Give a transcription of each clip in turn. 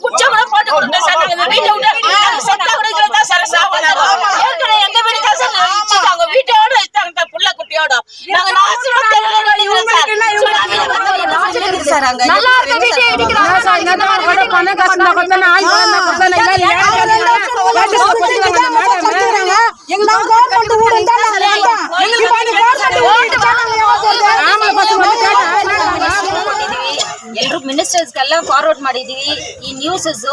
குச்சமரம் போட்டு கொடுத்தோம் சார் நாங்க வீட்டை விட்டு செத்த கொடுக்கிறது தான் சார் சாவலாம் ஏற்கனவே எங்க வீடு தான் சார் நினைச்சிட்டாங்க வீட்டோட இருக்காங்க புள்ள குட்டியோட நாங்க நாசமா தெருவில் வழிகிறோம் சார் நல்லா இருக்க வீட்டை இடிக்கிறாங்க சார் இந்த மாதிரி கூட பணம் காசு கொடுத்தா நான் கொடுத்தா எல்லாம் எங்களால ಮಿನಿಸ್ಟರ್ಸ್ಗೆಲ್ಲ ಫಾರ್ವರ್ಡ್ ಮಾಡಿದೀವಿ. ಈ ನ್ಯೂಸಸ್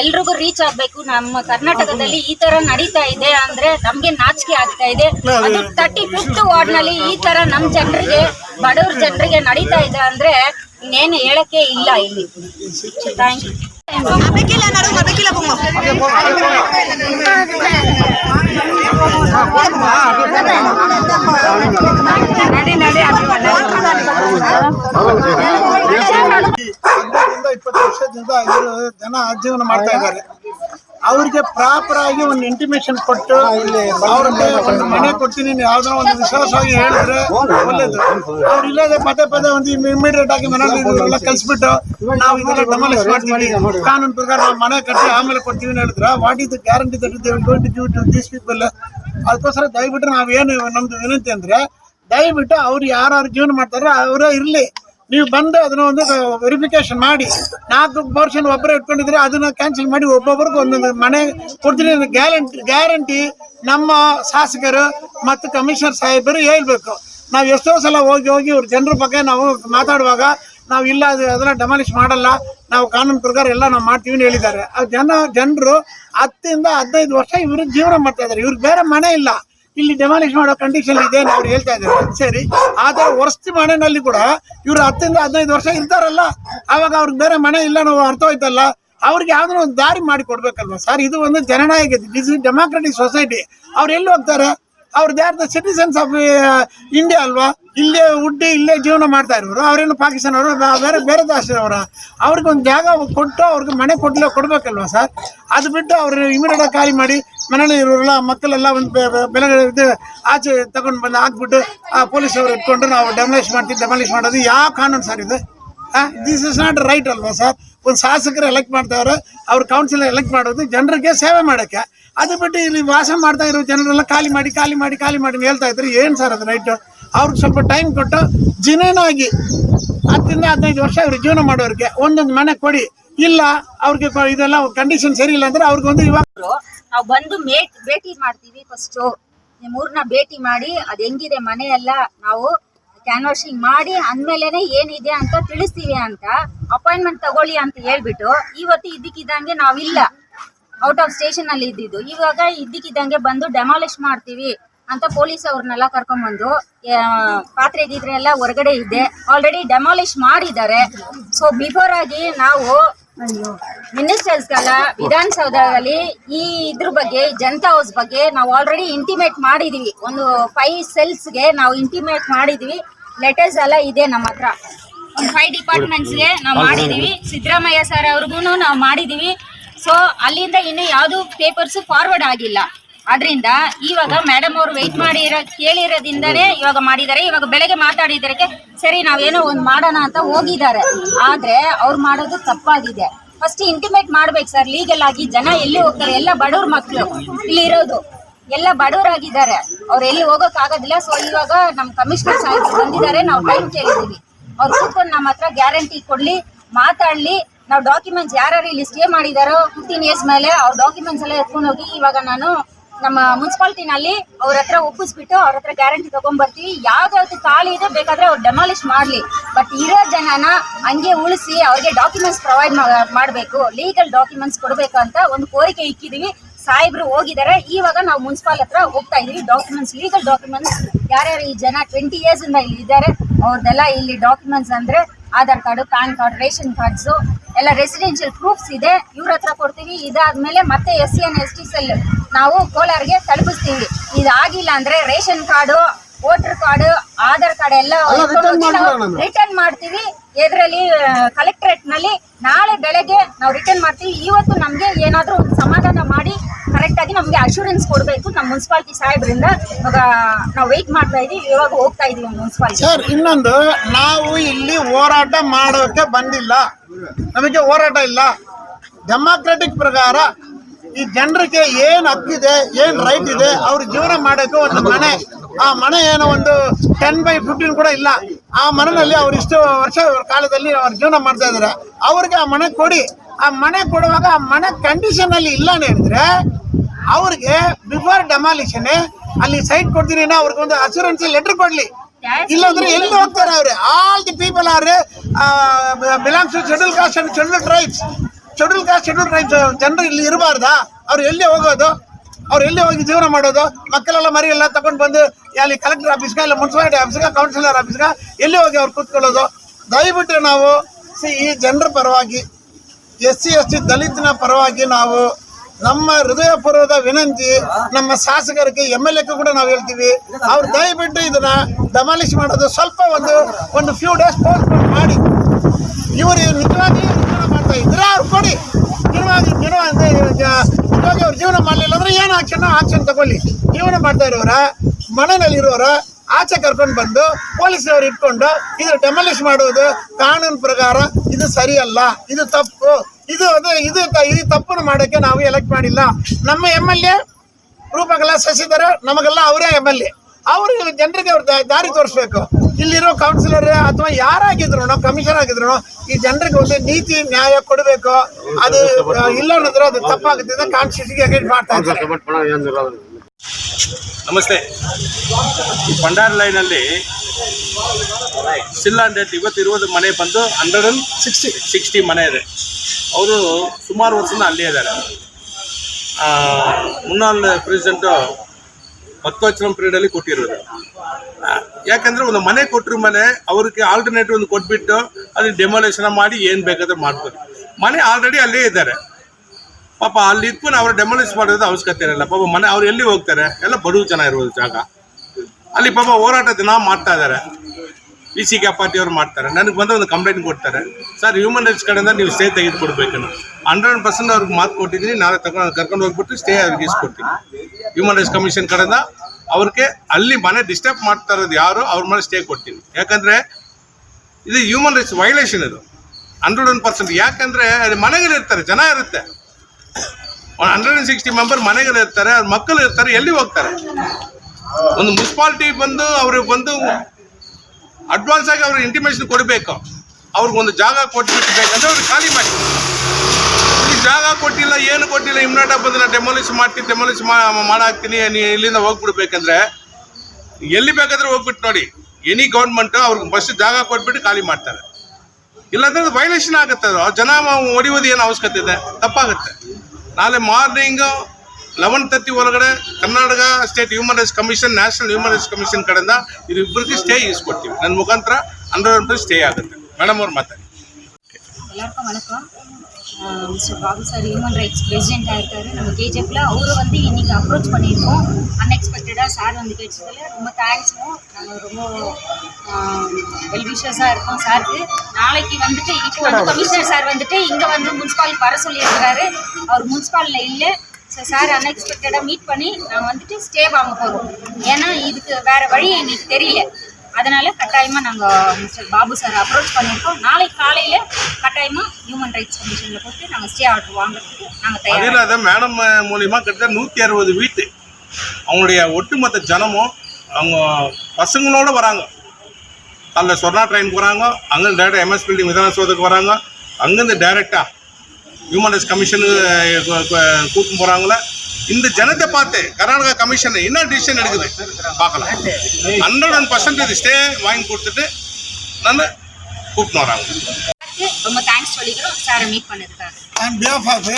ಎಲ್ರಿಗೂ ರೀಚ್ ಆಗ್ಬೇಕು. ನಮ್ಮ ಕರ್ನಾಟಕದಲ್ಲಿ ಈ ತರ ನಡೀತಾ ಇದೆ ಅಂದ್ರೆ ನಮ್ಗೆ ನಾಚಿಕೆ ಆಗ್ತಾ ಇದೆ. ಅದು ತರ್ಟಿ ಫಿಫ್ತ್ ವಾರ್ಡ್ನಲ್ಲಿ ಈ ತರ ನಮ್ ಜನರಿಗೆ ಬಡವ್ರ ಜನರಿಗೆ ನಡೀತಾ ಇದೆ ಅಂದ್ರೆ ಇನ್ನೇನು ಹೇಳಕ್ಕೆ ಇಲ್ಲ ಇಲ್ಲಿ. ಥ್ಯಾಂಕ್ ಯು ಇಪ್ಪತ್ತು ವರ್ಷದಿಂದ ಇವರು ಜನ ಜೀವನ ಮಾಡ್ತಾ ಇದ್ದಾರೆ ಅವ್ರಿಗೆ ಪ್ರಾಪರ್ ಆಗಿ ಒಂದು ಇಂಟಿಮೇಶನ್ ಕೊಟ್ಟು ಅವ್ರಿಗೆ ಒಂದು ಮನೆ ಕೊಡ್ತೀನಿ ಯಾವ್ದೋ ಒಂದು ವಿಶ್ವಾಸವಾಗಿ ಹೇಳಿದ್ರೆ ಒಳ್ಳೇದು. ಅವ್ರು ಇಲ್ಲದೆ ಪದೇ ಪದೇ ಒಂದು ಇಮಿಡಿಯೇಟ್ ಆಗಿ ಮನೆಯಲ್ಲಿ ಕಲ್ಸ್ಬಿಟ್ಟು ನಾವು ಇದೆಲ್ಲ ಡಮಾಲಿಸ್ ಮಾಡ್ತೀವಿ. ಕಾನೂನು ಪ್ರಕಾರ ನಾವು ಮನೆ ಕಟ್ಟಿ ಆಮೇಲೆ ಕೊಡ್ತೀವಿ ಅಂತ ಹೇಳಿದ್ರೆ what is guarantee that these people ಅದಕ್ಕೋಸ್ಕರ ದಯವಿಟ್ಟು ನಾವೇನು ನಮ್ದು ವಿನಂತಿ ಅಂದ್ರೆ ದಯವಿಟ್ಟು ಅವ್ರು ಯಾರು ಜೀವನ ಮಾಡ್ತಾರೆ ಅವರೇ ಇರಲಿ. ನೀವು ಬಂದು ಅದನ್ನ ಒಂದು ವೆರಿಫಿಕೇಶನ್ ಮಾಡಿ. ನಾಲ್ಕು ಪರ್ಸೆಂಟ್ ಒಬ್ಬರೇ ಇಟ್ಕೊಂಡಿದ್ರೆ ಅದನ್ನ ಕ್ಯಾನ್ಸಲ್ ಮಾಡಿ ಒಬ್ಬೊಬ್ರಿಗೆ ಒಂದೊಂದು ಮನೆ ಕೊಡ್ತೀನಿ ಗ್ಯಾರಂಟಿ ಗ್ಯಾರಂಟಿ ನಮ್ಮ ಶಾಸಕರು ಮತ್ತು ಕಮಿಷನರ್ ಸಾಹೇಬರು ಹೇಳ್ಬೇಕು. ನಾವು ಎಷ್ಟೋ ಸಲ ಹೋಗಿ ಹೋಗಿ ಇವ್ರ ಜನರ ಬಗ್ಗೆ ನಾವು ಮಾತಾಡುವಾಗ ನಾವು ಇಲ್ಲ, ಅದು ಅದೆಲ್ಲ ಡೆಮಾಲಿಷ್ ಮಾಡಲ್ಲ. ನಾವು ಕಾನೂನು ಪ್ರಕಾರ ಎಲ್ಲ ನಾವು ಮಾಡ್ತೀವಿ ಹೇಳಿದ್ದಾರೆ. ಆ ಜನ, ಜನರು ಹತ್ತಿಂದ ಹದಿನೈದು ವರ್ಷ ಇವ್ರಿಗೆ ಜೀವನ ಮಾಡ್ತಾ ಇದ್ದಾರೆ. ಇವ್ರಿಗೆ ಬೇರೆ ಮನೆ ಇಲ್ಲ. ಇಲ್ಲಿ ಡೆಮಾಲಿಷ್ ಮಾಡೋ ಕಂಡೀಷನ್ ಇದೆ ಅವ್ರು ಹೇಳ್ತಾ ಇದ್ದಾರೆ. ಸರಿ, ಆದ್ರೆ ವರ್ಷ ಮನೆಯಲ್ಲಿ ಕೂಡ ಇವ್ರು ಹತ್ತರಿಂದ ಹದಿನೈದು ವರ್ಷ ಇರ್ತಾರಲ್ಲ ಅವಾಗ ಅವ್ರಿಗೆ ಬೇರೆ ಮನೆ ಇಲ್ಲ ನಾವು ಅರ್ಥ ಹೋಯ್ತಲ್ಲ, ಅವ್ರಿಗೆ ಯಾವ್ದಾರ ಒಂದು ದಾರಿ ಮಾಡಿ ಕೊಡ್ಬೇಕಲ್ವಾ? ಸರ್, ಇದು ಒಂದು ಜನನಾಯಕ ದಿಸ್ ಇಸ್ ಡೆಮಾಕ್ರೆಟಿಕ್ ಸೊಸೈಟಿ ಅವ್ರು ಎಲ್ಲಿ ಹೋಗ್ತಾರೆ? ಅವ್ರು they are citizens of India ಅಲ್ವಾ? ಇಲ್ಲೇ ಹುಟ್ಟಿ ಇಲ್ಲೇ ಜೀವನ ಮಾಡ್ತಾ ಇರೋರು. ಅವ್ರೇನು ಪಾಕಿಸ್ತಾನ ಅವರು, ಬೇರೆ ಬೇರೆ ದೇಶದವರ? ಅವ್ರಿಗೆ ಒಂದು ಜಾಗ ಕೊಟ್ಟು ಅವ್ರಿಗೆ ಮನೆ ಕೊಡ್ಲೇ ಕೊಡ್ಬೇಕಲ್ವಾ ಸರ್? ಅದು ಬಿಟ್ಟು ಅವ್ರು ಇಮಿಡಿಯೇಟ್ ಖಾಲಿ ಮಾಡಿ ಮನೇಲಿ ಇರೋರೆಲ್ಲ, ಮಕ್ಕಳೆಲ್ಲ ಒಂದು ಬೆಲೆ ಇದು ಆಚೆ ತಗೊಂಡು ಬಂದು ಹಾಕ್ಬಿಟ್ಟು, ಆ ಪೊಲೀಸ್ ಅವ್ರು ಇಟ್ಕೊಂಡು ನಾವು ಡೆಮಾಲಿಷ್ ಮಾಡ್ತೀವಿ ಡೆಮಾಲಿಷ್ ಮಾಡೋದು ಯಾವ ಕಾನೂನು ಸರ್ ಇದು? ದಿಸ್ ಇಸ್ ನಾಟ್ ರೈಟ್ ಅಲ್ವಾ ಸರ್ ಒಂದು ಶಾಸಕರು ಎಲೆಕ್ಟ್ ಮಾಡ್ತಾವ್ರೆ ಅವ್ರ ಕೌನ್ಸಿಲ್ ಎಲೆಕ್ಟ್ ಮಾಡೋದು ಜನರಿಗೆ ಸೇವೆ ಮಾಡೋಕ್ಕೆ. ಅದು ಬಿಟ್ಟು ಇಲ್ಲಿ ವಾಸ ಮಾಡ್ತಾ ಇರೋ ಜನರೆಲ್ಲ ಖಾಲಿ ಮಾಡಿ ಖಾಲಿ ಮಾಡಿ ಖಾಲಿ ಮಾಡಿ ಹೇಳ್ತಾ ಇದ್ರು ಏನು ಸರ್ ಅದು ರೈಟು ಅವ್ರಿಗೆ ಸ್ವಲ್ಪ ಟೈಮ್ ಕೊಟ್ಟು ಜಿನೇನಾಗಿ ಹತ್ತಿಂದ ಹದಿನೈದು ವರ್ಷ ಅವ್ರಿಗೆ ಜೀವನ ಮಾಡೋರಿಗೆ ಒಂದೊಂದು ಮನೆ ಕೊಡಿ. ಇಲ್ಲ, ಅವ್ರಿಗೆ ಇದೆಲ್ಲ ಕಂಡೀಷನ್ ಸರಿ ಇಲ್ಲ ಅಂದ್ರೆ ಅವ್ರಿಗೆ ಒಂದು ಇವಾಗ ನಾವು ಬಂದು ಭೇಟಿ ಮಾಡ್ತೀವಿ ಫಸ್ಟ್ ಊರನ್ನ ಭೇಟಿ ಮಾಡಿ, ಅದ್ ಹೆಂಗಿದೆ ಮನೆ ಎಲ್ಲ ನಾವು ಕ್ಯಾನ್ವಾಶಿಂಗ್ ಮಾಡಿ ಅಂದ್ಮೇಲೆನೆ ಏನಿದೆ ಅಂತ ತಿಳಿಸ್ತೀವಿ ಅಂತ ಅಪಾಯಿಂಟ್ಮೆಂಟ್ ತಗೊಳ್ಳಿ ಅಂತ ಹೇಳ್ಬಿಟ್ಟು, ಇವತ್ತು ಇದ್ದಕ್ಕಿದ್ದಂಗೆ ನಾವಿಲ್ಲ. ಔಟ್ ಆಫ್ ಸ್ಟೇಷನ್ ಅಲ್ಲಿ ಇದ್ದಿದ್ದು. ಇವಾಗ ಇದ್ದಕ್ಕಿದ್ದಂಗೆ ಬಂದು ಡೆಮಾಲಿಷ್ ಮಾಡ್ತೀವಿ ಅಂತ ಪೊಲೀಸ್ ಅವ್ರನ್ನೆಲ್ಲ ಕರ್ಕೊಂಡ್ಬಂದು ಪಾತ್ರೆ ಎಲ್ಲ ಹೊರಗಡೆ ಇದೆ. ಆಲ್ರೆಡಿ ಡೆಮಾಲಿಷ್ ಮಾಡಿದ್ದಾರೆ. ಸೊ ಬಿಫೋರ್ ಆಗಿ ನಾವು ಮಿನಿಸ್ಟರ್ಸ್ಗೆಲ್ಲ ವಿಧಾನಸೌಧದಲ್ಲಿ ಈ ಇದ್ರ ಬಗ್ಗೆ ಜನತಾ ಹೌಸ್ ಬಗ್ಗೆ ನಾವು ಆಲ್ರೆಡಿ ಇಂಟಿಮೇಟ್ ಮಾಡಿದೀವಿ. ಒಂದು ಫೈವ್ ಸೆಲ್ಸ್ಗೆ ನಾವು ಇಂಟಿಮೇಟ್ ಮಾಡಿದೀವಿ. ಲೆಟರ್ಸ್ ಎಲ್ಲ ಇದೆ ನಮ್ಮ ಹತ್ರ. ಒಂದು ಫೈವ್ ಡಿಪಾರ್ಟ್ಮೆಂಟ್ಸ್ಗೆ ನಾವು ಮಾಡಿದೀವಿ. ಸಿದ್ದರಾಮಯ್ಯ ಸರ್ ಅವ್ರಿಗೂ ನಾವು ಮಾಡಿದೀವಿ. ಸೊ ಅಲ್ಲಿಂದ ಇನ್ನು ಯಾವುದು ಪೇಪರ್ಸ್ ಫಾರ್ವರ್ಡ್ ಆಗಿಲ್ಲ. ಅದರಿಂದ ಇವಾಗ ಮೇಡಮ್ ಅವರು ವೆಯ್ಟ್ ಮಾಡಿರೋ ಕೇಳಿರೋದಿಂದನೇ ಇವಾಗ ಮಾಡಿದ್ದಾರೆ. ಇವಾಗ ಬೆಳಗ್ಗೆ ಮಾತಾಡಿದ್ದಕ್ಕೆ ಸರಿ ನಾವೇನೋ ಒಂದು ಮಾಡೋಣ ಅಂತ ಹೋಗಿದ್ದಾರೆ. ಆದ್ರೆ ಅವ್ರು ಮಾಡೋದು ತಪ್ಪಾಗಿದೆ. ಫಸ್ಟ್ ಇಂಟಿಮೇಟ್ ಮಾಡ್ಬೇಕು ಸರ್ ಲೀಗಲ್ ಆಗಿ ಜನ ಎಲ್ಲಿ ಹೋಗ್ತಾರೆ? ಎಲ್ಲ ಬಡವ್ರ ಮಕ್ಕಳು ಇಲ್ಲಿ ಇರೋದು. ಎಲ್ಲ ಬಡವರಾಗಿದ್ದಾರೆ. ಅವ್ರು ಎಲ್ಲಿ ಹೋಗೋಕ್ ಆಗೋದಿಲ್ಲ. ಸೊ ಇವಾಗ ನಮ್ಮ ಕಮಿಷನರ್ ಸಾಹೇಬ್ ಬಂದಿದ್ದಾರೆ. ನಾವು ಟೈಮ್ ಕೇಳಿದ್ದೀವಿ. ಅವ್ರು ಕೂತ್ಕೊಂಡು ನಮ್ಮ ಹತ್ರ ಗ್ಯಾರಂಟಿ ಕೊಡ್ಲಿ ಮಾತಾಡ್ಲಿ. ನಾವು ಡಾಕ್ಯುಮೆಂಟ್ಸ್ ಯಾರು ಇಲ್ಲಿ ಸ್ಟೇ ಮಾಡಿದಾರೋ ಫಿಫ್ಟೀನ್ ಇಯರ್ಸ್ ಮೇಲೆ ಅವ್ರ ಡಾಕ್ಯುಮೆಂಟ್ಸ್ ಎಲ್ಲ ಎತ್ಕೊಂಡು ಹೋಗಿ ಇವಾಗ ನಾನು ನಮ್ಮ ಮುನ್ಸಿಪಾಲಿಟಿನಲ್ಲಿ ಅವ್ರ ಹತ್ರ ಒಪ್ಪಿಸ್ಬಿಟ್ಟು ಅವ್ರ ಹತ್ರ ಗ್ಯಾರಂಟಿ ತಗೊಂಡ್ಬರ್ತೀವಿ ಯಾವ್ದಾವ್ದು ಖಾಲಿ ಇದೆ ಬೇಕಾದ್ರೆ ಅವ್ರು ಡೆಮಾಲಿಷ್ ಮಾಡ್ಲಿ. ಬಟ್ ಇರೋ ಜನನ ಹಂಗೆ ಉಳಿಸಿ ಅವ್ರಿಗೆ ಡಾಕ್ಯುಮೆಂಟ್ಸ್ ಪ್ರೊವೈಡ್ ಮಾಡಬೇಕು ಲೀಗಲ್ ಡಾಕ್ಯುಮೆಂಟ್ಸ್ ಕೊಡಬೇಕು ಅಂತ ಒಂದು ಕೋರಿಕೆ ಇಕ್ಕಿದೀವಿ. ಸಾಹೇಬ್ರು ಹೋಗಿದ್ದಾರೆ ಇವಾಗ ನಾವು ಮುನ್ಸಿಪಾಲ್ ಹತ್ರ ಹೋಗ್ತಾ ಇದೀವಿ. ಡಾಕ್ಯುಮೆಂಟ್ಸ್ ಲೀಗಲ್ ಡಾಕ್ಯುಮೆಂಟ್ಸ್ ಯಾರ್ಯಾರು ಈ ಜನ ಟ್ವೆಂಟಿ ಇಯರ್ಸ್ ಇಂದ ಇಲ್ಲಿ ಇದ್ದಾರೆ ಅವ್ರದ್ದೆಲ್ಲ ಇಲ್ಲಿ ಡಾಕ್ಯುಮೆಂಟ್ಸ್ ಅಂದ್ರೆ Aadhaar card PAN card ration cards ಎಲ್ಲ ರೆಸಿಡೆನ್ಷಿಯಲ್ ಪ್ರೂಫ್ಸ್ ಇದೆ. ಇವ್ರ ಹತ್ರ ಕೊಡ್ತೀವಿ ಇದಾದ್ಮೇಲೆ ಮತ್ತೆ S C and S T cell ನಾವು ಕೋಲಾರ್ಗೆ ತಲುಪಿಸ್ತೀವಿ. ಇದಾಗಿಲ್ಲ ಅಂದ್ರೆ ration card voter card Aadhaar card ಎಲ್ಲ ರಿಟರ್ನ್ ಮಾಡ್ತೀವಿ. ಇದರಲ್ಲಿ ಕಲೆಕ್ಟ್ರೇಟ್ನಲ್ಲಿ ನಾಳೆ ಬೆಳಗ್ಗೆ ನಾವು ರಿಟರ್ನ್ ಮಾಡ್ತೀವಿ. ಇವತ್ತು ನಮ್ಗೆ ಏನಾದರೂ ಒಂದು ಸಮಾಧಾನ ಮಾಡಿ ಕರೆಕ್ಟ್ ಆಗಿ ನಮಗೆ ಅಶೂರೆನ್ಸ್ ಕೊಡಬೇಕು ನಮ್ಮ ಮುನ್ಸಿಪಾಲಿಟಿ ಸಾಹೇಬರಿಂದ. ಇವಾಗ ನಾವು ವೆಯ್ಟ್ ಮಾಡ್ತಾ ಇದೀವಿ, ಇವಾಗ ಹೋಗ್ತಾ ಇದೀವಿ ಮುನ್ಸಿಪಾಲಿಟಿ ಸರ್, ಇನ್ನೊಂದು, ನಾವು ಇಲ್ಲಿ ಹೋರಾಟ ಮಾಡೋಕೆ ಬಂದಿಲ್ಲ. ನಮಗೆ ಹೋರಾಟ ಇಲ್ಲ. ಡೆಮಾಕ್ರೆಟಿಕ್ ಪ್ರಕಾರ ಈ ಜನರಿಗೆ ಏನ್ ಹಕ್ಕಿದೆ ಏನ್ ರೈಟ್ ಇದೆ, ಅವ್ರ ಜೀವನ ಮಾಡೋಕೆ ಒಂದು ಮನೆ. ಆ ಮನೆ ಏನೋ ಒಂದು ಟೆನ್ ಬೈ ಫಿಫ್ಟೀನ್ ಕೂಡ ಇಲ್ಲ. ಆ ಮನೆಯಲ್ಲಿ ಅವ್ರು ಇಷ್ಟು ವರ್ಷ ಕಾಲದಲ್ಲಿ ಅವ್ರ ಜೀವನ ಮಾಡ್ತಾ ಇದಾರೆ. ಅವ್ರಿಗೆ ಆ ಮನೆ ಕೊಡಿ. ಆ ಮನೆ ಕೊಡುವಾಗ ಆ ಮನೆ ಕಂಡೀಷನ್ ಅಲ್ಲಿ ಇಲ್ಲ ಹೇಳಿದ್ರೆ ಅವ್ರಿಗೆ ಬಿಫೋರ್ ಡೆಮಾಲಿಷನ್ ಅಲ್ಲಿ ಸೈಟ್ ಕೊಡ್ತೀನಿ ಅವ್ರಿಗೆ ಒಂದು ಅಸೂರೆನ್ಸ್ ಲೆಟರ್ ಕೊಡ್ಲಿ. ಇಲ್ಲಾಂದ್ರೆ ಎಲ್ಲಿ ಹೋಗ್ತಾರೆ ಅವ್ರೆ? All the people are belongs to schedule caste and schedule tribes schedule caste schedule tribes ಜನರು ಇಲ್ಲಿ ಇರಬಾರ್ದಾ? ಅವ್ರು ಎಲ್ಲಿ ಹೋಗೋದು? ಅವ್ರು ಎಲ್ಲಿ ಹೋಗಿ ಜೀವನ ಮಾಡೋದು? ಮಕ್ಕಳೆಲ್ಲ ಮರಿ ಎಲ್ಲ ತಗೊಂಡು ಬಂದು ಅಲ್ಲಿ ಕಲೆಕ್ಟರ್ ಆಫೀಸ್ಗೆ ಇಲ್ಲ ಮುನ್ಸಿಪಾಲಿಟಿ ಆಫೀಸ್ಗೆ ಕೌನ್ಸಿಲರ್ ಆಫೀಸ್ಗೆ ಎಲ್ಲಿ ಹೋಗಿ ಅವ್ರು ಕೂತ್ಕೊಳ್ಳೋದು? ದಯವಿಟ್ಟು ನಾವು ಸಿ ಈ ಜನರ ಪರವಾಗಿ ಎಸ್ ಸಿ ಎಸ್ ಟಿ ದಲಿತನ ಪರವಾಗಿ ನಾವು ನಮ್ಮ ಹೃದಯಪೂರ್ವದ ವಿನಂತಿ, ನಮ್ಮ ಶಾಸಕರಿಗೆ ಎಂ ಎಲ್ ಕೂಡ ನಾವು ಹೇಳ್ತೀವಿ. ಅವ್ರು ದಯವಿಟ್ಟು ಇದನ್ನ ಡಮಾಲಿಷ್ ಮಾಡೋದು ಸ್ವಲ್ಪ ಒಂದು ಒಂದು ಫ್ಯೂ ಡೇಸ್ ಪೋಸ್ಟ್ ಮಾಡಿ. ಇವರು ನಿಜವಾಗಿ ಮಾಡ್ತಾ ಇದ್ರೆ ಅವ್ರು ಕೊಡಿ. ನಿಜವಾಗಿ ಅಂದ್ರೆ, ನಿಜವಾಗಿ ಅವ್ರು ಜೀವನ ಮಾಡಲಿಲ್ಲ ಅಂದ್ರೆ ಏನು ಆಕ್ಷನ್ ಆಕ್ಷನ್ ತಗೊಳ್ಳಿ. ಜೀವನ ಮಾಡ್ತಾ ಇರೋರ ಮನೆಯಲ್ಲಿ ಇರೋರ ಆಚೆ ಕರ್ಕೊಂಡು ಬಂದು, ಪೊಲೀಸ್ನವ್ರು ಇಟ್ಕೊಂಡು ಇದು ಡೆಮಾಲಿಷ್ ಮಾಡೋದು ಕಾನೂನು ಪ್ರಕಾರ ಇದು ಸರಿಯಲ್ಲ, ಇದು ತಪ್ಪು. ಇದು ಅದು, ಇದು ತಪ್ಪು ತಪ್ಪನ್ನು ಮಾಡೋಕ್ಕೆ ನಾವು ಎಲೆಕ್ಟ್ ಮಾಡಿಲ್ಲ. ನಮ್ಮ M L A Roopakala Shashidhar ನಮಗೆಲ್ಲ ಅವರೇ ಎಂ ಎಲ್ ಎ ಅವರು ಜನರಿಗೆ ಅವ್ರ ದಾರಿ ತೋರಿಸ್ಬೇಕು. ಇಲ್ಲಿರೋ ಕೌನ್ಸಿಲರ್ ಅಥವಾ ಯಾರಾಗಿದ್ರು ಕಮಿಷನ್ ಆಗಿದ್ರು ಈ ಜನರಿಗೆ ಒಂದು ನೀತಿ, ನ್ಯಾಯ ಕೊಡಬೇಕು. ಅದು ಇಲ್ಲ ಅನ್ನೋದ್ರೆ ಅದು ತಪ್ಪಾಗುತ್ತೆ ಕಾನ್ಸ್ಟಿಟ್ಯೂಷನ್ಗೆ ಅಗೇಟ್ ಮಾಡ್ತಾ ಇದ್ದಾರೆ. ನಮಸ್ತೆ. ಭಂಡಾರ ಲೈನಲ್ಲಿ ಸಿಲ್ಲಾಂಡ್ ಹಂಡ್ರೆಡ್ ಇವತ್ತು ಇರುವುದು ಮನೆ ಬಂದು ಹಂಡ್ರೆಡ್ ಅಂಡ್ ಸಿಕ್ಸ್ಟಿ ಸಿಕ್ಸ್ಟಿ ಮನೆ ಇದೆ. ಅವರು ಸುಮಾರು ವರ್ಷದಿಂದ ಅಲ್ಲೇ ಇದ್ದಾರೆ. ಮುನ್ನಾಲ್ ಪ್ರೆಸಿಡೆಂಟು ಭಕ್ತವಚನ ಪೀರಿಯಡಲ್ಲಿ ಕೊಟ್ಟಿರೋದು. ಯಾಕಂದರೆ ಒಂದು ಮನೆ ಕೊಟ್ಟರು ಮನೆ, ಅವ್ರಿಗೆ ಆಲ್ಟರ್ನೇಟಿವ್ ಒಂದು ಕೊಟ್ಬಿಟ್ಟು ಅದನ್ನ ಡೆಮೊಲೇಷನ್ ಮಾಡಿ ಏನು ಬೇಕಾದ್ರೆ ಮಾಡ್ಬೋದು. ಮನೆ ಆಲ್ರೆಡಿ ಅಲ್ಲೇ ಇದ್ದಾರೆ. ಪಾಪ ಅಲ್ಲಿ ಇದ್ಕೊಂಡು ಅವ್ರು ಡೆಮಾಲಿಷ್ ಮಾಡೋದು ಅವಶ್ಯಕತೆ ಇರಲ್ಲ. ಪಾಪ ಮನೆ ಅವ್ರು ಎಲ್ಲಿ ಹೋಗ್ತಾರೆ? ಎಲ್ಲ ಬಡವ ಜನ ಇರೋದು ಜಾಗ. ಅಲ್ಲಿ ಪಾಪ ಹೋರಾಟ ದಿನ ಮಾಡ್ತಾ ಇದ್ದಾರೆ. ಪಿ ಸಿ ಅವ್ರು ಮಾಡ್ತಾರೆ. ನನಗೆ ಬಂದ ಒಂದು ಕಂಪ್ಲೇಂಟ್ ಕೊಡ್ತಾರೆ. ಸರ್ ಹ್ಯೂಮನ್ ರೈಟ್ಸ್ ಕಡೆಯಿಂದ ನೀವು ಸ್ಟೇ ತೆಗೆದು ಕೊಡ್ಬೇಕು ಹಂಡ್ರೆಡ್ ಪರ್ಸೆಂಟ್ ಅವ್ರಿಗೆ ಮಾತು ಕೊಟ್ಟಿದ್ದೀನಿ. ನಾಳೆ ತಗೊಂಡು ಕರ್ಕೊಂಡು ಹೋಗ್ಬಿಟ್ಟು ಸ್ಟೇ ಅವ್ರಿಗೆ ಇಸ್ಕೊಡ್ತೀನಿ. ಹ್ಯೂಮನ್ ರೈಟ್ಸ್ ಕಮಿಷನ್ ಕಡೆಯಿಂದ ಅವ್ರಿಗೆ ಅಲ್ಲಿ ಮನೆ ಡಿಸ್ಟರ್ಬ್ ಮಾಡ್ತಾ ಇರೋದು ಯಾರು, ಅವ್ರ ಮೇಲೆ ಸ್ಟೇ ಕೊಡ್ತೀನಿ. ಯಾಕಂದರೆ ಇದು ಹ್ಯೂಮನ್ ರೈಟ್ಸ್ ವೈಲೇಷನ್ ಇದು. ಹಂಡ್ರೆಡ್ ಒನ್ ಪರ್ಸೆಂಟ್ ಯಾಕಂದರೆ ಅಲ್ಲಿ ಮನೆಗಳಿರ್ತಾರೆ ಜನ ಇರುತ್ತೆ. ಹಂಡ್ರೆಡ್ ಅಂಡ್ ಸಿಕ್ಸ್ಟಿ ಮೆಂಬರ್ ಮನೆಗಳು ಇರ್ತಾರೆ, ಅವ್ರ ಮಕ್ಕಳು ಇರ್ತಾರೆ, ಎಲ್ಲಿ ಹೋಗ್ತಾರೆ? ಒಂದು ಮುನ್ಸಿಪಾಲ್ಟಿ ಬಂದು ಅವ್ರಿಗೆ ಬಂದು ಅಡ್ವಾನ್ಸ್ ಆಗಿ ಅವ್ರಿಗೆ ಇಂಟಿಮೇಷನ್ ಕೊಡಬೇಕು ಅವ್ರಿಗೆ ಒಂದು ಜಾಗ ಕೊಟ್ಬಿಟ್ಟು ಬೇಕಂದ್ರೆ ಅವ್ರಿಗೆ ಖಾಲಿ ಮಾಡಿ ಈ ಜಾಗ ಕೊಟ್ಟಿಲ್ಲ ಏನು ಕೊಟ್ಟಿಲ್ಲ ಇಮ್ನಾಟ ಬಂದು ನಾನು ಡೆಮಾಲಿಷ್ ಮಾಡ್ತೀನಿ ಡೆಮಾಲಿಷ್ ಮಾಡಾಕ್ತೀನಿ ನೀ ಇಲ್ಲಿಂದ ಹೋಗ್ಬಿಡ್ಬೇಕಂದ್ರೆ ಎಲ್ಲಿ ಬೇಕಾದ್ರೆ ಹೋಗ್ಬಿಟ್ಟು ನೋಡಿ ಎನಿ ಗೌರ್ಮೆಂಟ್ ಅವ್ರಿಗೆ ಬಸ್ ಜಾಗ ಕೊಟ್ಬಿಟ್ಟು ಖಾಲಿ ಮಾಡ್ತಾರೆ ಇಲ್ಲಾಂದ್ರೆ ವೈಲೇಷನ್ ಆಗುತ್ತೆ ಅದು ಜನ ಹೊಡಿಯೋದು ಏನು ಅವಶ್ಯಕತೆ ಇದೆ ತಪ್ಪಾಗುತ್ತೆ ನಾಳೆ ಮಾರ್ನಿಂಗ್ ಲೆವೆನ್ ತರ್ಟಿ ಒಳಗಡೆ Karnataka state human rights commission national human rights commission ಕಡೆಯಿಂದ ಇದು ಇಬ್ಬರಿಗೆ ಸ್ಟೇ ಇಸ್ಕೊಡ್ತೀವಿ ನನ್ನ ಮುಖಾಂತರ ಹಂಡ್ರೆಡ್ ಪರ್ಸೆಂಟ್ ಸ್ಟೇ ಆಗುತ್ತೆ ಮೇಡಮ್ ಅವ್ರು ಮಾತಾಡಿ எல்லாருக்கும் வணக்கம் ஆஹ் mister Babu sir human rights பிரசிடெண்ட்டாக இருக்காரு நம்ம கேஜிஎஃப்ல அவரை வந்து இன்னைக்கு அப்ரோச் பண்ணியிருக்கோம் அன்எக்ஸ்பெக்டடாக சார் வந்து கேட்டதில் ரொம்ப தேங்க்ஸும் நாங்கள் ரொம்ப வெல்விஷஸாக இருக்கோம் சாருக்கு நாளைக்கு வந்துட்டு இப்போ வந்து கமிஷனர் சார் வந்துட்டு இங்கே வந்து முனிசிபாலிட்டி வர சொல்லியிருக்கிறாரு அவர் முனிசிபாலில் இல்லை ஸோ சார் அன்எக்ஸ்பெக்டடாக மீட் பண்ணி நாங்கள் வந்துட்டு ஸ்டே வாங்க போகிறோம் ஏன்னா இதுக்கு வேற வழி எங்களுக்கு தெரியல. அதனால கட்டாயமா நாங்க மிஸ்டர் பாபு சார் அப்ரோச் பண்ணியிருக்கோம். நாளைக்கு காலையில கட்டாயமா ஹியூமன் ரைட்ஸ் கமிஷன்ல போட்டு நாங்க ஸ்டே ஆர்டர் வாங்குறதுக்கு நாங்க அது தயாரா மேடம் மூலியமா கிட்டத்தட்ட நூற்றி அறுபது வீட்டு அவங்களுடைய ஒட்டுமொத்த ஜனமும் அவங்க பசங்களோட வராங்க. அதில் சொர்ணா ட்ரெயின் போகிறாங்க அங்கேருந்து டேரெக்டாக எம்எஸ் பில்டிங் விதானசோதத்துக்கு வராங்க. அங்கேருந்து டைரெக்டாக ஹியூமன் ரைட்ஸ் கமிஷனு கூட்டும் போகிறாங்களா இந்த ஜனத்தை பார்த்து கர்நாடகா கமிஷன் என்ன டிசிஷன் எடுக்குது? பார்க்கலாம். ஹண்ட்ரட் அண்ட் பர்சன்டேஜ் ஸ்டே வாங்கி கொடுத்துட்டு நான் கூப்பிட்டு வராங்க. ரொம்ப தேங்க்ஸ் சொல்லிக்கிறோம். சாரை மீட் பண்ணிருக்காங்க on behalf of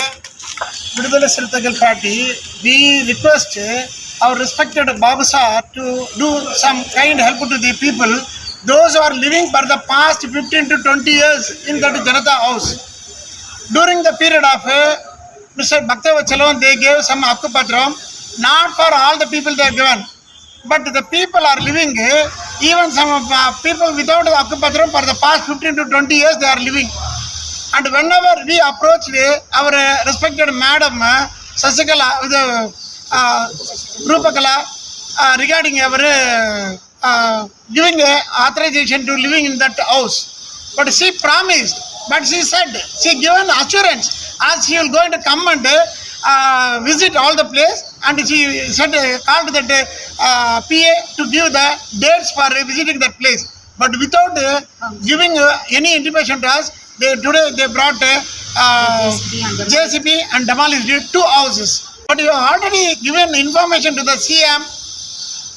Viduthalai Chiruthaigal party we request our respected Babu sir to do some kind help to the people those are living for the past fifteen to twenty years in that Janata house During the period of uh, Mr. Bhaktavachalam, they gave some Akkupatram, not for all the people they are given. But the people are living, even some uh, people without the Akkupatram for the past 15 to 20 years they are living. And whenever we approached our uh, respected madam uh, Sasikala, the uh, Rupakala, uh, regarding our uh, uh, giving uh, authorization to living in that house. But she promised, but she said, she given assurance as she will going to come and uh, visit all the place and she said uh, called the uh, PA to give the dates for visiting that place. But without uh, giving uh, any intimation to us, they today they brought uh, JCB and demolished two houses. But you have already given information to the CM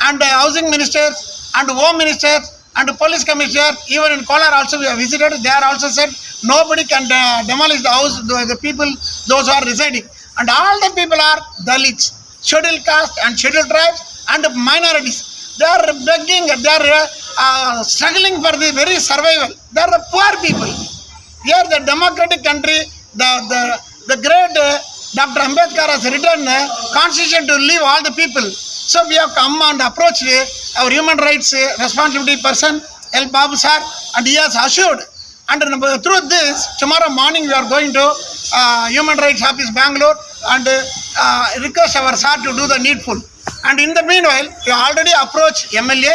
and uh, housing ministers and home ministers and police commissioner even in Kolar also we have visited they are also said nobody can uh, demolish the house the, the people those who are residing and all the people are Dalits scheduled caste and scheduled tribes and minorities they are begging they are uh, struggling for the very survival they are the poor people here the democratic country the the the great uh, Dr. Ambedkar has written uh, constitution to leave all the people. So we have come and approached uh, our human rights uh, responsibility person, El Babu sir, and he has assured. And through this, tomorrow morning we are going to uh, Human Rights Office Bangalore and uh, request our sir to do the needful. And in the meanwhile, we already approached MLA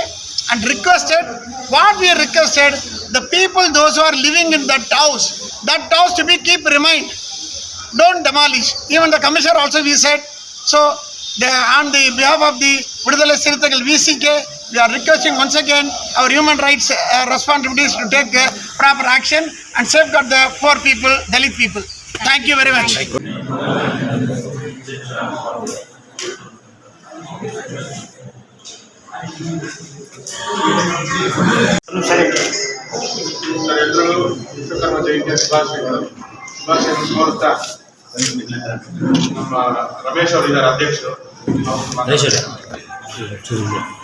and requested, what we requested, the people, those who are living in that house, that house to be keep remained don't demolish. Even the commissioner also we said. So the, on the behalf of the Vidudala Sirthagal VCK, we are requesting once again our human rights uh, responsibilities to take uh, proper action and safeguard the poor people, Dalit people. Thank you very much.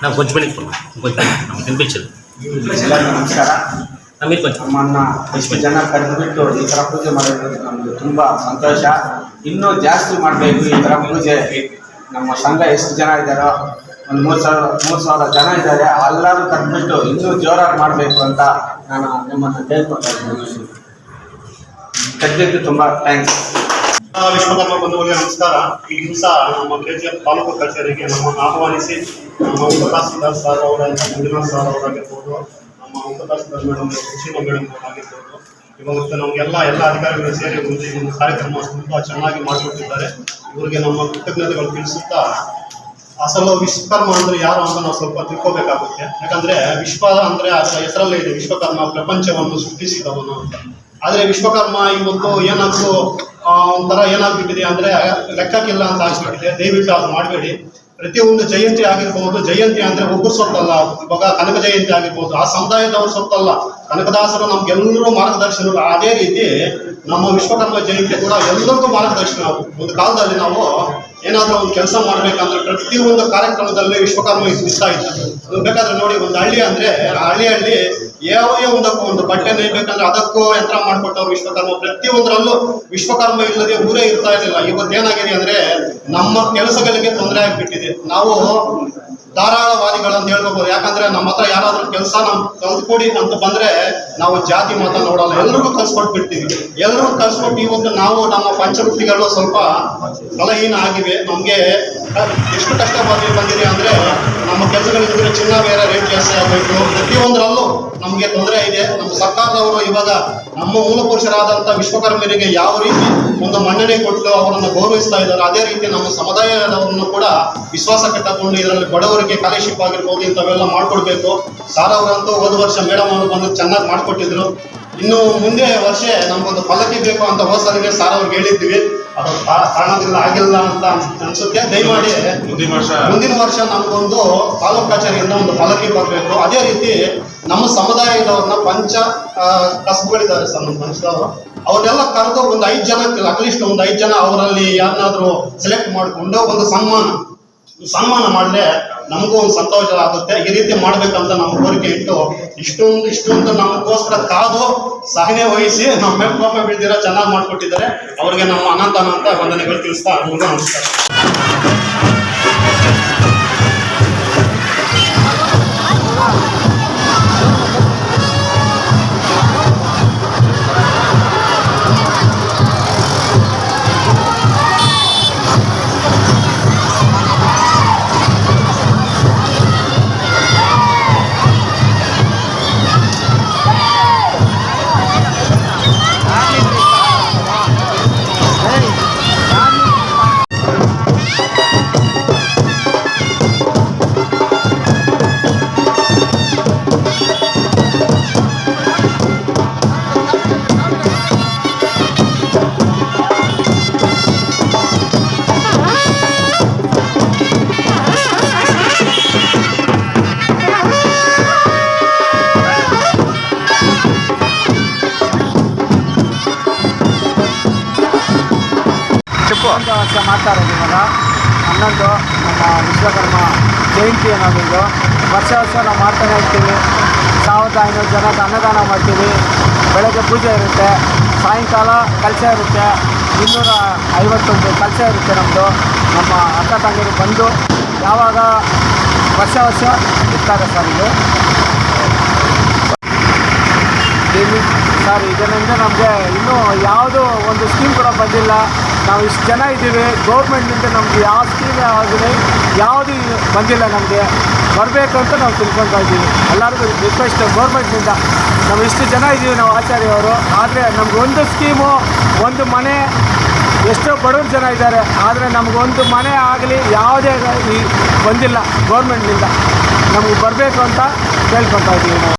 ನಾವು ಗೊಜ್ಜು ಬೆಳಿಗ್ಗೆ ಗೊತ್ತಾಗ ನಮ್ಗೆ ತಿನ್ಬಿಚ್ಚು ನಮಸ್ಕಾರ ನಮಗೆ ನಮ್ಮನ್ನ ಎಷ್ಟು ಜನ ಕರೆದುಬಿಟ್ಟು ಈ ಥರ ಪೂಜೆ ಮಾಡಿರೋದು ನಮಗೆ ತುಂಬ ಸಂತೋಷ. ಇನ್ನೂ ಜಾಸ್ತಿ ಮಾಡಬೇಕು ಈ ಥರ ಪೂಜೆ ನಮ್ಮ ಸಂಘ ಎಷ್ಟು ಜನ ಇದ್ದಾರೋ ಒಂದು ಮೂರು ಸಾವಿರ ಮೂರು ಸಾವಿರ ಜನ ಇದ್ದಾರೆ ಎಲ್ಲರೂ ಕರೆದುಬಿಟ್ಟು ಇನ್ನೂ ಜೋರಾಗಿ ಮಾಡಬೇಕು ಅಂತ ನಾನು ನಿಮ್ಮನ್ನು ಕೇಳ್ಕೊಂಡು ಇದ್ದೀನಿ. ತುಂಬ ಥ್ಯಾಂಕ್ಸ್ ವಿಶ್ವಕರ್ಮ ಬಂಧುಗಳಿಗೆ ನಮಸ್ಕಾರ. ಈ ದಿವಸ ನಮ್ಮ ಕೆ ಜಿ ಎಫ್ ತಾಲೂಕು ಕಚೇರಿಗೆ ನಮ್ಮನ್ನು ಆಹ್ವಾನಿಸಿ ನಮ್ಮ ಪ್ರಕಾಶ್ ಸರ್ ಅವರ ಮಂಜುನಾಥ್ ಸರ್ ಅವರಾಗಿರ್ಬೋದು ತಹಸೀಲ್ದಾರ್ ಮೇಡಮ್ ಮೇಡಮ್ ಆಗಿರ್ಬೋದು. ಇವತ್ತು ನಮಗೆಲ್ಲ ಎಲ್ಲ ಅಧಿಕಾರಿಗಳು ಸೇರಿ ಒಂದು ಈ ಒಂದು ಕಾರ್ಯಕ್ರಮ ತುಂಬಾ ಚೆನ್ನಾಗಿ ಮಾಡಿಕೊಟ್ಟಿದ್ದಾರೆ. ಇವರಿಗೆ ನಮ್ಮ ಕೃತಜ್ಞತೆಗಳು ತಿಳಿಸುತ್ತಾ ಅಸಲು ವಿಶ್ವಕರ್ಮ ಅಂದ್ರೆ ಯಾರು ಅಂತ ನಾವು ಸ್ವಲ್ಪ ತಿಳ್ಕೋಬೇಕಾಗುತ್ತೆ. ಯಾಕಂದ್ರೆ ವಿಶ್ವ ಅಂದ್ರೆ ಅದರ ಹೆಸರಲ್ಲೇ ಇದೆ ವಿಶ್ವಕರ್ಮ ಪ್ರಪಂಚವನ್ನು ಸೃಷ್ಟಿಸಿದವನು ಆದ್ರೆ ವಿಶ್ವಕರ್ಮ ಇವತ್ತು ಏನಾದ್ರು ಒಂಥರ ಏನಾಗ್ಬಿಟ್ಟಿದೆ ಅಂದ್ರೆ ಲೆಕ್ಕಕ್ಕಿಲ್ಲ ಅಂತ ಆಗ್ಬಿಟ್ಟಿದೆ. ದಯವಿಟ್ಟು ಅದು ಮಾಡಬೇಡಿ. ಪ್ರತಿಯೊಂದು ಜಯಂತಿ ಆಗಿರ್ಬೋದು, ಜಯಂತಿ ಅಂದ್ರೆ ಒಬ್ಬರು ಸೊತ್ತಲ್ಲ. ಇವಾಗ ಕನಕ ಜಯಂತಿ ಆಗಿರ್ಬೋದು, ಆ ಸಮುದಾಯದವ್ರ ಸೊತ್ತಲ್ಲ. ಕನಕದಾಸರು ನಮ್ಗೆಲ್ಲರೂ ಮಾರ್ಗದರ್ಶನರು. ಅದೇ ರೀತಿ ನಮ್ಮ ವಿಶ್ವಕರ್ಮ ಜಯಂತಿ ಕೂಡ ಎಲ್ಲರಿಗೂ ಮಾರ್ಗದರ್ಶನ ಒಂದು ಕಾಲದಲ್ಲಿ ನಾವು ಏನಾದ್ರೂ ಒಂದು ಕೆಲಸ ಮಾಡ್ಬೇಕಂದ್ರೆ ಪ್ರತಿಯೊಂದು ಕಾರ್ಯಕ್ರಮದಲ್ಲಿ ವಿಶ್ವಕರ್ಮ ಇಷ್ಟ ಇದೆ. ಅದು ಬೇಕಾದ್ರೆ ನೋಡಿ, ಒಂದು ಹಳ್ಳಿ ಅಂದ್ರೆ ಆ ಹಳ್ಳಿಯಲ್ಲಿ ಯಾವ ಒಂದಕ್ಕೂ ಒಂದು ಬಟ್ಟೆ ನೇಯ್ಬೇಕಂದ್ರೆ ಅದಕ್ಕೂ ಯಂತ್ರ ಮಾಡ್ಕೊಟ್ಟವ್ರು ವಿಶ್ವಕರ್ಮ. ಪ್ರತಿಯೊಂದರಲ್ಲೂ ವಿಶ್ವಕರ್ಮ ಇಲ್ಲದೆ ಊರೇ ಇರ್ತಾ ಇರಲಿಲ್ಲ. ಇವತ್ತು ಏನಾಗಿದೆ ಅಂದ್ರೆ ನಮ್ಮ ಕೆಲಸಗಳಿಗೆ ತೊಂದರೆ ಆಗಿಬಿಟ್ಟಿದೆ. ನಾವು ಧಾರಾಳವಾದಿಗಳು ಅಂತ ಹೇಳ್ಕೋಬಹುದು ಯಾಕಂದ್ರೆ ನಮ್ಮ ಹತ್ರ ಯಾರಾದ್ರೂ ಕೆಲಸ ನಮ್ ಕಲ್ತ್ಕೊಡಿ ಅಂತ ಬಂದ್ರೆ ನಾವು ಜಾತಿ ಮತ ನೋಡಲ್ಲ. ಎಲ್ರಿಗೂ ಕಲ್ಸ್ಕೊಟ್ಬಿಡ್ತೀವಿ ಎಲ್ರಿಗೂ ಕಲ್ಸ್ಕೊಟ್ಟು ಇವತ್ತು ನಾವು ನಮ್ಮ ಪಂಚವೃತ್ತಿಗಳು ಸ್ವಲ್ಪ ಬಲಹೀನ ಆಗಿವೆ. ನಮ್ಗೆ ಎಷ್ಟು ಕಷ್ಟ ಬಂದಿ ಬಂದಿದೆ ಅಂದ್ರೆ, ನಮ್ಮ ಕೆಲಸಗಳಿದ್ರೆ ಚಿನ್ನ ಬೇರೆ ರೇಟ್ ಜಾಸ್ತಿ ಆಗಬೇಕು. ಪ್ರತಿಯೊಂದರಲ್ಲೂ ನಮ್ಗೆ ತೊಂದರೆ ಇದೆ. ನಮ್ಮ ಸರ್ಕಾರದವರು ಇವಾಗ ನಮ್ಮ ಮೂಲ ಪುರುಷರಾದಂತ ವಿಶ್ವಕರ್ಮರಿಗೆ ಯಾವ ರೀತಿ ಒಂದು ಮನ್ನಣೆ ಕೊಟ್ಟು ಅವರನ್ನು ಗೌರವಿಸ್ತಾ ಇದ್ದಾರೆ, ಅದೇ ರೀತಿ ನಮ್ಮ ಸಮುದಾಯದವರನ್ನು ಕೂಡ ವಿಶ್ವಾಸ ಕಟ್ಟಕೊಂಡು ಇದರಲ್ಲಿ ಬಡವರಿಗೆ ಸ್ಕಾಲರ್ಶಿಪ್ ಆಗಿರ್ಬೋದು, ಇಂಥವೆಲ್ಲ ಮಾಡ್ಕೊಡ್ಬೇಕು. ಸಾರ್ ಅವರಂತೂ ಹೋದ ವರ್ಷ ಮೇಡಮ್ ಅವರು ಬಂದು ಚೆನ್ನಾಗಿ ಮಾಡ್ಕೊಟ್ಟಿದ್ರು. ಇನ್ನು ಮುಂದೆ ವರ್ಷ ನಮ್ಗೊಂದು ಫಲಕ್ಕೆ ಬೇಕು ಅಂತ ಹೋದ ಸಲಿಗೆ ಸಾರ್ ಅವ್ರಿಗೆ ಹೇಳಿದ್ವಿ. ಅದು ಕಾರಣದಿಂದ ಆಗಿಲ್ಲ ಅಂತ ಅನ್ಸುತ್ತೆ. ದಯಮಾಡಿ ಮುಂದಿನ ವರ್ಷ. ಮುಂದಿನ ವರ್ಷ ನಮಗೊಂದು ತಾಲೂಕು ಕಚೇರಿಯಿಂದ ಒಂದು ಫಲಕಿ ಬರಬೇಕು. ಅದೇ ರೀತಿ ನಮ್ಮ ಸಮುದಾಯದವ್ರನ್ನ ಪಂಚ ಕಸಬುಗಳಿದ್ದಾರೆ ಸರ್ ನಮ್ಮ ಪಂಚದವರು. ಅವ್ರನ್ನೆಲ್ಲ ಕರೆದು ಒಂದು ಐದು ಜನ ಅಟ್ಲೀಸ್ಟ್ ಒಂದು ಐದು ಜನ ಅವರಲ್ಲಿ ಯಾರನ್ನಾದ್ರೂ ಸೆಲೆಕ್ಟ್ ಮಾಡಿಕೊಂಡು ಒಂದು ಸನ್ಮಾನ ಸನ್ಮಾನ ಮಾಡಿದ್ರೆ ನಮಗೂ ಒಂದು ಸಂತೋಷ ಆಗುತ್ತೆ ಈ ರೀತಿ ಮಾಡ್ಬೇಕಂತ ನಮ್ಮ ಕೋರಿಕೆ ಇಟ್ಟು ಇಷ್ಟೊಂದು ಇಷ್ಟೊಂದು ನಮಗೋಸ್ಕರ ಕಾದು ಸಹನೆ ವಹಿಸಿ ನಮ್ಮ ಮೇಲೆ ಕೋಪ ಚೆನ್ನಾಗಿ ಮಾಡ್ಕೊಟ್ಟಿದ್ದಾರೆ. ಅವ್ರಿಗೆ ನಮ್ಮ ಅನಂತ ಅನಂತ ವಂದನೆಗಳು ತಿಳಿಸ್ತಾ ನಮಸ್ಕಾರ. ಹನ್ನೊಂದು ವರ್ಷ ಮಾಡ್ತಾ ಇರೋದು ಇವಾಗ ಹನ್ನೊಂದು ನಮ್ಮ ವಿಶ್ವಕರ್ಮ ಜಯಂತಿ ಅನ್ನೋದು ಇದು ವರ್ಷ ವರ್ಷ ನಾವು ಮಾಡ್ತಾನೆ ಇರ್ತೀವಿ. ಸಾವಿರದ ಐನೂರು ಜನಕ್ಕೆ ಅನ್ನದಾನ ಮಾಡ್ತೀವಿ. ಬೆಳಗ್ಗೆ ಪೂಜೆ ಇರುತ್ತೆ. ಸಾಯಂಕಾಲ ಕಲಸ ಇರುತ್ತೆ. ಇನ್ನೂರ ಐವತ್ತೊಂದು ಕಲಶ ಇರುತ್ತೆ ನಮ್ಮದು ನಮ್ಮ ಅಕ್ಕ ತಂಗಿರು ಬಂದು ಯಾವಾಗ ವರ್ಷ ವರ್ಷ ಇರ್ತಾರೆ ಸರ್ ಇದು ಇಲ್ಲಿ ಸರ್ ಇದರಿಂದ ನಮಗೆ ಇನ್ನೂ ಯಾವುದೂ ಒಂದು ಸ್ಕೀಮ್ ಕೂಡ ಬಂದಿಲ್ಲ. ನಾವು ಇಷ್ಟು ಜನ ಇದ್ದೀವಿ ಗೌರ್ಮೆಂಟ್ನಿಂದ ನಮಗೆ ಯಾವ ಸ್ಕೀಮ್ ಆಗಿದೆ, ಯಾವುದು ಬಂದಿಲ್ಲ ನಮಗೆ. ಬರಬೇಕು ಅಂತ ನಾವು ತಿಳ್ಕೊತಾ ಇದ್ದೀವಿ. ಎಲ್ಲರಿಗೂ ರಿಕ್ವೆಸ್ಟ್ ಗೌರ್ಮೆಂಟ್ನಿಂದ ನಾವು ಇಷ್ಟು ಜನ ಇದ್ದೀವಿ ನಾವು ಆಚಾರ್ಯವರು ಆದರೆ ನಮ್ಗೆ ಒಂದು ಸ್ಕೀಮು ಒಂದು ಮನೆ, ಎಷ್ಟೋ ಬಡವ್ರ ಜನ ಇದ್ದಾರೆ. ಆದರೆ ನಮಗೊಂದು ಮನೆ ಆಗಲಿ ಯಾವುದೇ ಈ ಬಂದಿಲ್ಲ ಗೌರ್ಮೆಂಟ್ನಿಂದ ನಮಗೆ ಬರಬೇಕು ಅಂತ ಕೇಳ್ಕೊತಾ ಇದ್ದೀವಿ ನಾವು.